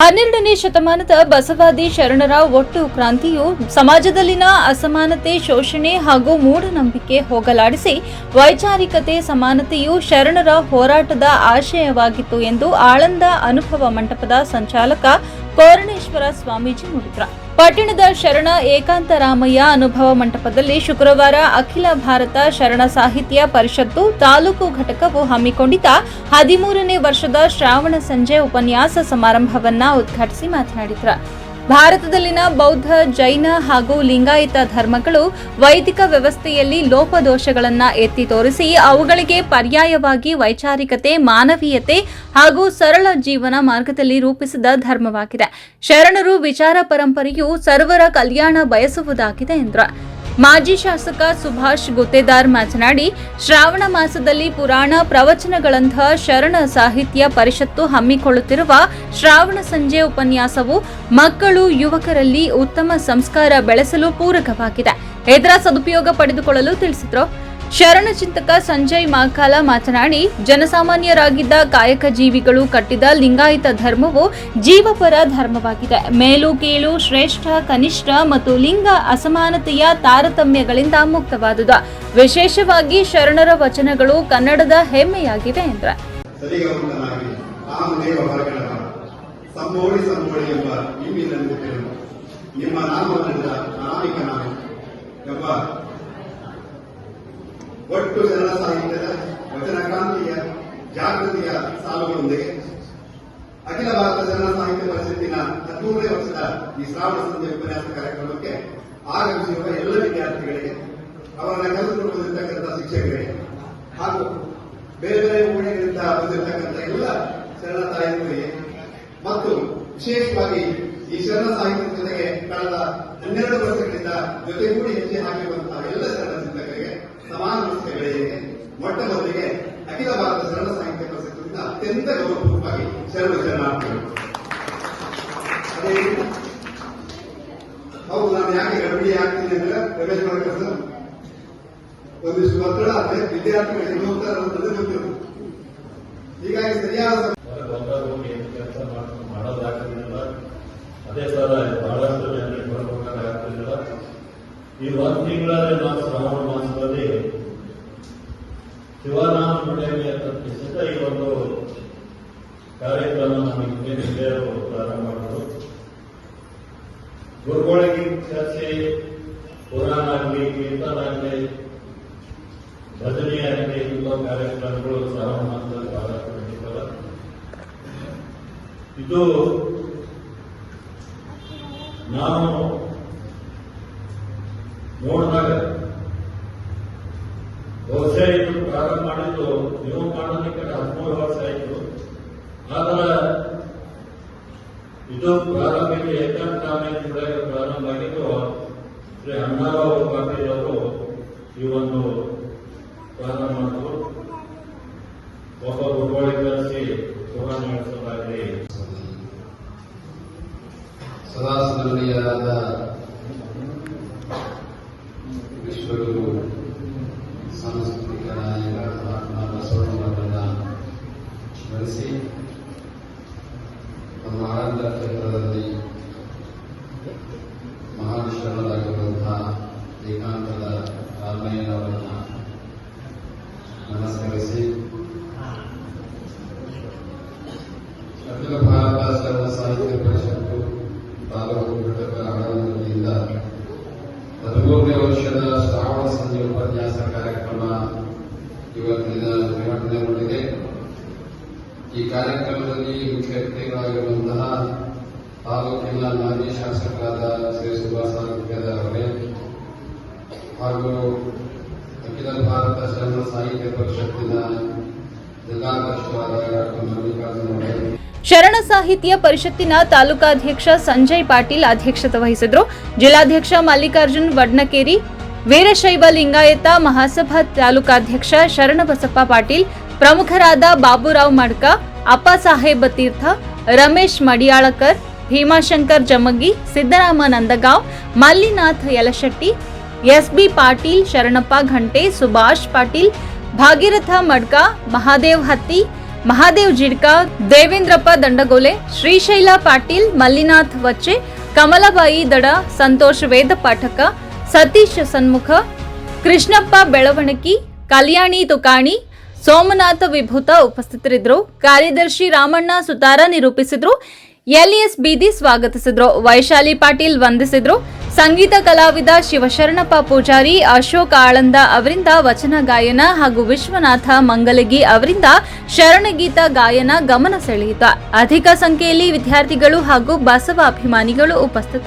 ಹನ್ನೆರಡನೇ ಶತಮಾನದ ಬಸವಾದಿ ಶರಣರ ಒಟ್ಟು ಕ್ರಾಂತಿಯು ಸಮಾಜದಲ್ಲಿನ ಅಸಮಾನತೆ ಶೋಷಣೆ ಹಾಗೂ ಮೂಢನಂಬಿಕೆ ಹೋಗಲಾಡಿಸಿ ವೈಚಾರಿಕತೆ ಸಮಾನತೆಯು ಶರಣರ ಹೋರಾಟದ ಆಶಯವಾಗಿತ್ತು ಎಂದು ಆಳಂದ ಅನುಭವ ಮಂಟಪದ ಸಂಚಾಲಕ ಕೋರಣೇಶ್ವರ ಸ್ವಾಮೀಜಿ ನುಡಿದ್ರ. ಪಟ್ಟಣದ ಶರಣ ಏಕಾಂತರಾಮಯ್ಯ ಅನುಭವ ಮಂಟಪದಲ್ಲಿ ಶುಕ್ರವಾರ ಅಖಿಲ ಭಾರತ ಶರಣ ಸಾಹಿತ್ಯ ಪರಿಷತ್ತು ತಾಲೂಕು ಘಟಕವು ಹಮ್ಮಿಕೊಂಡಿದ್ದ ಹದಿಮೂರನೇ ವರ್ಷದ ಶ್ರಾವಣ ಸಂಜೆ ಉಪನ್ಯಾಸ ಸಮಾರಂಭವನ್ನ ಉದ್ಘಾಟಿಸಿ ಮಾತನಾಡಿದ್ರ. ಭಾರತದಲ್ಲಿನ ಬೌದ್ಧ, ಜೈನ ಹಾಗೂ ಲಿಂಗಾಯತ ಧರ್ಮಗಳು ವೈದಿಕ ವ್ಯವಸ್ಥೆಯಲ್ಲಿ ಲೋಪದೋಷಗಳನ್ನು ಎತ್ತಿ ತೋರಿಸಿ ಅವುಗಳಿಗೆ ಪರ್ಯಾಯವಾಗಿ ವೈಚಾರಿಕತೆ, ಮಾನವೀಯತೆ ಹಾಗೂ ಸರಳ ಜೀವನ ಮಾರ್ಗದಲ್ಲಿ ರೂಪಿಸಿದ ಧರ್ಮವಾಗಿದೆ. ಶರಣರು ವಿಚಾರ ಪರಂಪರೆಯು ಸರ್ವರ ಕಲ್ಯಾಣ ಬಯಸುವುದಾಗಿದೆ ಎಂದ್ರ. ಮಾಜಿ ಶಾಸಕ ಸುಭಾಷ್ ಗುತ್ತೇದಾರ್ ಮಾತನಾಡಿ, ಶ್ರಾವಣ ಮಾಸದಲ್ಲಿ ಪುರಾಣ ಪ್ರವಚನಗಳಂತಹ ಶರಣ ಸಾಹಿತ್ಯ ಪರಿಷತ್ತು ಹಮ್ಮಿಕೊಳ್ಳುತ್ತಿರುವ ಶ್ರಾವಣ ಸಂಜೆ ಉಪನ್ಯಾಸವು ಮಕ್ಕಳು, ಯುವಕರಲ್ಲಿ ಉತ್ತಮ ಸಂಸ್ಕಾರ ಬೆಳೆಸಲು ಪೂರಕವಾಗಿದೆ. ಇದರ ಸದುಪಯೋಗ ಪಡೆದುಕೊಳ್ಳಲು ತಿಳಿಸಿದರು. ಶರಣ ಚಿಂತಕ ಸಂಜಯ್ ಮಾಕಾಲ ಮಾತನಾಡಿ, ಜನಸಾಮಾನ್ಯರಾಗಿದ್ದ ಕಾಯಕ ಜೀವಿಗಳು ಕಟ್ಟಿದ ಲಿಂಗಾಯತ ಧರ್ಮವು ಜೀವಪರ ಧರ್ಮವಾಗಿದೆ. ಮೇಲು ಕೀಳು, ಶ್ರೇಷ್ಠ, ಕನಿಷ್ಠ ಮತ್ತು ಲಿಂಗ ಅಸಮಾನತೆಯ ತಾರತಮ್ಯಗಳಿಂದ ಮುಕ್ತವಾದುದ. ವಿಶೇಷವಾಗಿ ಶರಣರ ವಚನಗಳು ಕನ್ನಡದ ಹೆಮ್ಮೆಯಾಗಿವೆ ಎಂದ್ರೆ. ಎಂಬ ಇಂಬಿನಂದು ಕೆಲವು ನಿಮ್ಮ ನಾಮವನ್ನ ಅನಾಮಿಕ ನಾಮ ಎಂಬ ಒಟ್ಟು ಜನರ ಸಾಹಿತ್ಯದ ವಚನಕ್ರಾಂತಿಯ ಜಾಗೃತಿಯ ಸಾಲುಗಳೊಂದಿಗೆ ಅಖಿಲ ಭಾರತ ಜನ ಸಾಹಿತ್ಯ ಪರಿಷತ್ತಿನ ಹದಿಮೂರನೇ ವರ್ಷದ ಈ ಶ್ರಾವಣ ಸಂಜೆ ಉಪನ್ಯಾಸ ಕಾರ್ಯಕ್ರಮಕ್ಕೆ ಆಗಮಿಸಿರುವ ಎಲ್ಲ ವಿದ್ಯಾರ್ಥಿಗಳಿಗೆ ಅವರನ್ನ ಬಂದಿರತಕ್ಕಂಥ ಶಿಕ್ಷಕರಿಗೆ ಹಾಗೂ ಬೇರೆ ಬೇರೆ ಊರುಗಳಿಂದ ಬಂದಿರತಕ್ಕಂಥ ಎಲ್ಲ ಶರಣ ತಾಯಿಗಳಿಗೆ ಮತ್ತು ವಿಶೇಷವಾಗಿ ಈ ಶರಣ ಸಾಹಿತ್ಯದ ಜೊತೆಗೆ ಕಳೆದ ಹನ್ನೆರಡು ವರ್ಷಗಳಿಂದ ಜೊತೆಗೂಡಿ ಹೆಜ್ಜೆ ಹಾಕಿರುವಂತಹ ಎಲ್ಲ ಶರಣ ಚಿಂತಕರಿಗೆ ಸಮಾನ ಸಂಸ್ಥೆಗಳಿಗೆ ಮೊಟ್ಟ ಮೊದಲಿಗೆ ಅಖಿಲ ಭಾರತ ಶರಣ ಸಾಹಿತ್ಯ ಪರಿಷತ್ತಿನಿಂದ ಅತ್ಯಂತ ಗೌರವಪೂರ್ವಕವಾಗಿ ಶರಣ ಶರಣಾರ್ಥಿಗಳು ಹೌದು ನಾನು ಯಾಕೆ ಗಡಬಡಿ ಆಗ್ತೀನಿ ಅಂದ್ರೆ ರಮೇಶ್ ಮಾಡ್ಕರ್ ಸರ್ ಒಂದಿಷ್ಟು ಒತ್ತಡ ಆದ್ರೆ ವಿದ್ಯಾರ್ಥಿಗಳಿಗೆ ಹೋಗ್ತಾರೆ ಅನ್ನೋದು ಗೊತ್ತಿರೋದು ಹೀಗಾಗಿ ಸರಿಯಾದ ಕೆಲಸ ಅದೇ ಸರ್ ಬಹಳಷ್ಟು ಜನರಿಗೆ ಬರ್ಬೇಕಾಗ್ತಿರ್ಲಿಲ್ಲ ಈ ಒಂದು ತಿಂಗಳಲ್ಲಿ ನಾವು ಶ್ರಾವಣ ಮಾಸದಲ್ಲಿ ಶಿವನಾಮ ನುಡಿಯಲ್ಲಿ ತಪ್ಪಿಸಿದ ಈ ಒಂದು ಕಾರ್ಯಕ್ರಮ ನಮಗೆ ಹಿರಿಯರು ಪ್ರಾರಂಭ ಮಾಡಿದ್ರು ಗುರುಗಳಿಗೆ ಚರ್ಚೆ ಪುರಾಣ ಆಗಲಿ ಕೀರ್ತನ ಆಗಲಿ ಭಜನೆ ಆಗಲಿ ಇಂಥ ಕಾರ್ಯಕ್ರಮಗಳು ಶ್ರಾವಣ ಮಾಸದಲ್ಲಿ ಬಹಳಷ್ಟು ನಡೀತವೆ ಇದು ನಾನು ನೋಡಿದಾಗ ಬಹುಶಃ ಪ್ರಾರಂಭ ಮಾಡಿದ್ದು ನೀವು ಮಾಡೋದಕ್ಕೆ ಹದಿಮೂರು ವರ್ಷ ಆಯಿತು. ಆದರೆ ಇದು ಪ್ರಾರಂಭಿಕ ಏಕಾಂತ ಕೂಡ ಪ್ರಾರಂಭ ಆಗಿದ್ದು ಶ್ರೀ ಅಣ್ಣಾರಾವ್ ಪಾಟೀಲ್ ಅವರು ಈ ಒಂದು ಪ್ರಾರಂಭ ಮಾಡಿದ್ರು. ಒಬ್ಬ ಗುರುಗಳಿಗೆ ಪುರಾಣ ನಡೆಸೋದಾಗಲಿ ಸದಾ ವಿಶ್ವಗುರು ಸ್ಮರಿಸಿ ನಮ್ಮ ಆನಂದ ಕ್ಷೇತ್ರದಲ್ಲಿ ಮಹಾನ್ ಏಕಾಂತದ ರಾಮಯ್ಯನವರನ್ನ ನಮಸ್ಕರಿಸಿ. ಅಖಿಲ ಭಾರತ ಶರಣ ಸಾಹಿತ್ಯ ಪರಿಷತ್ತು ತಾಲೂಕು ಘಟಕ ಆಡಳಿತದಿಂದ ಹದಿಮೂರನೇ ವರ್ಷದ ಶ್ರಾವಣ ಸಂಜೆ ಉಪನ್ಯಾಸ ಕಾರ್ಯಕ್ರಮ ಇವತ್ತಿನ ಉದ್ಘಾಟನೆಗೊಂಡಿದೆ ಈ ಕಾರ್ಯಕ್ರಮದಲ್ಲಿ ಮುಖ್ಯ ಅತಿಥಿಗಳಾಗಿರುವಂತಹ ತಾಲೂಕಿನ ಮಾಜಿ ಶಾಸಕರಾದ ಶ್ರೀ ಸುಭಾಷ್ ಅವರೇ ಹಾಗೂ ಅಖಿಲ ಭಾರತ ಶರಣ ಸಾಹಿತ್ಯ ಪರಿಷತ್ತಿನ ಜಿಲ್ಲಾಧ್ಯಕ್ಷರಾದ ಡಾಕ್ಟರ್ ಮಲ್ಲಿಕಾರ್ಜುನ ಶರಣ ಸಾಹಿತ್ಯ ಪರಿಷತ್ತಿನ ತಾಲೂಕಾಧ್ಯಕ್ಷ ಸಂಜಯ್ ಪಾಟೀಲ್ ಅಧ್ಯಕ್ಷತೆ ವಹಿಸಿದ್ರು. ಜಿಲ್ಲಾಧ್ಯಕ್ಷ ಮಲ್ಲಿಕಾರ್ಜುನ್ ವಡ್ನಕೇರಿ, ವೀರಶೈವ ಲಿಂಗಾಯತ ಮಹಾಸಭಾ ತಾಲೂಕಾಧ್ಯಕ್ಷ ಶರಣಬಸಪ್ಪ ಪಾಟೀಲ್, ಪ್ರಮುಖರಾದ ಬಾಬುರಾವ್ ಮಡ್ಕ ಅಪ್ಪ ಸಾಹೇಬ ತೀರ್ಥ, ರಮೇಶ್ ಮಡಿಯಾಳಕರ್, ಭೀಮಾಶಂಕರ್ ಜಮಗಿ ಸಿದ್ದರಾಮ ನಂದಗಾಂವ್ ಮಲ್ಲಿನಾಥ್ ಯಲಶೆಟ್ಟಿ ಎಸ್ ಬಿ ಪಾಟೀಲ್, ಶರಣಪ್ಪ ಘಂಟೆ, ಸುಭಾಷ್ ಪಾಟೀಲ್, ಭಾಗೀರಥ ಮಡ್ಕ, ಮಹಾದೇವ್ ಹತ್ತಿ, ಮಹಾದೇವ್ ಜಿಡ್ಕ, ದೇವೇಂದ್ರಪ್ಪ ದಂಡಗೋಲೆ, ಶ್ರೀಶೈಲ ಪಾಟೀಲ್, ಮಲ್ಲಿನಾಥ್ ವಚ್ಚೆ, ಕಮಲಬಾಯಿ ದಡ, ಸಂತೋಷ್ ವೇದ ಪಾಠಕ, ಸತೀಶ್ ಸನ್ಮುಖ, ಕೃಷ್ಣಪ್ಪ ಬೆಳವಣಕಿ ಕಲ್ಯಾಣಿ ತುಕಾಣಿ ಸೋಮನಾಥ ವಿಭೂತ ಉಪಸ್ಥಿತರಿದ್ದರು. ಕಾರ್ಯದರ್ಶಿ ರಾಮಣ್ಣ ಸುತಾರ ನಿರೂಪಿಸಿದ್ರು. ಎಲ್ಎಸ್ ಬೀದಿ ಸ್ವಾಗತಿಸಿದ್ರು. ವೈಶಾಲಿ ಪಾಟೀಲ್ ವಂದಿಸಿದ್ರು. ಸಂಗೀತ ಕಲಾವಿದ ಶಿವಶರಣಪ್ಪ ಪೂಜಾರಿ, ಅಶೋಕ್ ಆಳಂದ ಅವರಿಂದ ವಚನ ಗಾಯನ ಹಾಗೂ ವಿಶ್ವನಾಥ ಮಂಗಲಗಿ ಅವರಿಂದ ಶರಣಗೀತ ಗಾಯನ ಗಮನ ಸೆಳೆಯಿತು. ಅಧಿಕ ಸಂಖ್ಯೆಯಲ್ಲಿ ವಿದ್ಯಾರ್ಥಿಗಳು ಹಾಗೂ ಬಸವ ಅಭಿಮಾನಿಗಳು ಉಪಸ್ಥಿತರಿದ್ದರು